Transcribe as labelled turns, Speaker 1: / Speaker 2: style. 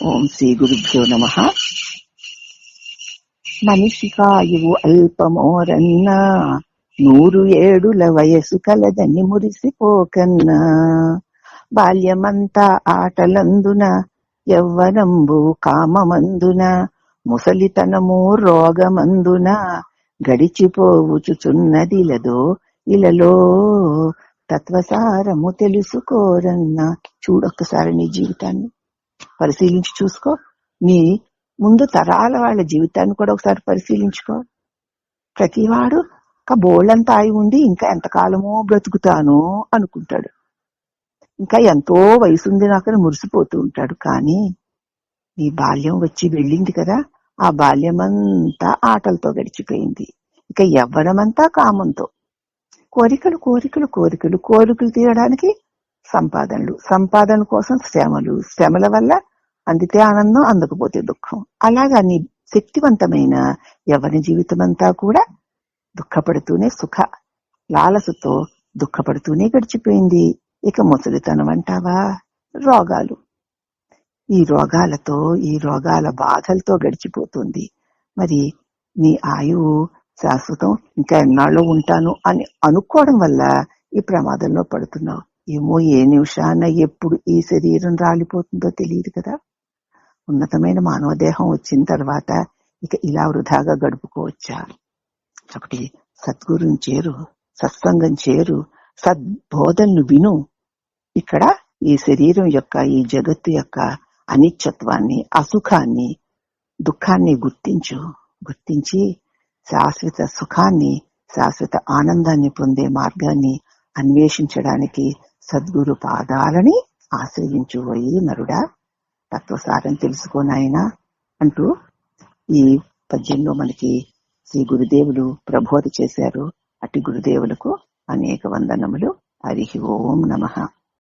Speaker 1: ఓం శ్రీ గురుభ్యో నమ. మనిషికాయువు అల్పమోరన్నా నూరు ఏడుల వయసు కలదని మురిసిపోకన్నా. బాల్యమంతా ఆటలందున యవ్వనంబు కామమందున ముసలితనము రోగమందున గడిచిపోవుచుచున్నదిలదో ఇలలో తత్వసారము తెలుసుకోరన్నా. చూడొక్కసారి నీ జీవితాన్ని. పరిశీలించి చూసుకో. నీ ముందు తరాల వాళ్ళ జీవితాన్ని కూడా ఒకసారి పరిశీలించుకో. ప్రతివాడు ఒక బోళ్ళంత ఆయి ఉండి ఇంకా ఎంతకాలమో బ్రతుకుతాను అనుకుంటాడు. ఇంకా ఎంతో వయసు ఉంది నాకని మురిసిపోతూ ఉంటాడు. కానీ నీ బాల్యం వచ్చి వెళ్ళింది కదా ఆ బాల్యం అంతా ఆటలతో గడిచిపోయింది. ఇక యవ్వనమంతా కామంతో. కోరికలు కోరికలు కోరికలు కోరికలు తీయడానికి సంపాదనలు. సంపాదన కోసం శ్రమలు. శ్రమల వల్ల అందితే ఆనందం అందకపోతే దుఃఖం. అలాగా నీ శక్తివంతమైన ఎవరి జీవితం అంతా కూడా దుఃఖపడుతూనే సుఖ లాలసతో దుఃఖపడుతూనే గడిచిపోయింది. ఇక ముసలితనం అంటావా? రోగాలు. ఈ రోగాలతో ఈ రోగాల బాధలతో గడిచిపోతుంది. మరి నీ ఆయువు శాశ్వతం ఇంకా ఎన్నాళ్ళు ఉంటాను అని అనుకోవడం వల్ల ఈ ప్రమాదంలో పడుతున్నావు. ఏమో ఏ నిమిషాన ఎప్పుడు ఈ శరీరం రాలిపోతుందో తెలియదు కదా. ఉన్నతమైన మానవ దేహం వచ్చిన తర్వాత ఇక ఇలా వృధాగా గడుపుకోవచ్చా ఒకటి సద్గురుని చేరు సత్సంగం చేరు సద్బోధనను విను. ఇక్కడ ఈ శరీరం యొక్క ఈ జగత్తు యొక్క అనిత్యత్వాన్ని అసుఖాన్ని దుఃఖాన్ని గుర్తించు. గుర్తించి శాశ్వత సుఖాన్ని శాశ్వత ఆనందాన్ని పొందే మార్గాన్ని అన్వేషించడానికి సద్గురు పాదాలని ఆశ్రయించుపోయి నరుడా తత్వసారం తెలుసుకోనైనా అంటూ ఈ పద్యంలో మనకి శ్రీ గురుదేవులు ప్రబోధ చేశారు. అటు గురుదేవులకు అనేక వందనములు. హరి ఓం నమః.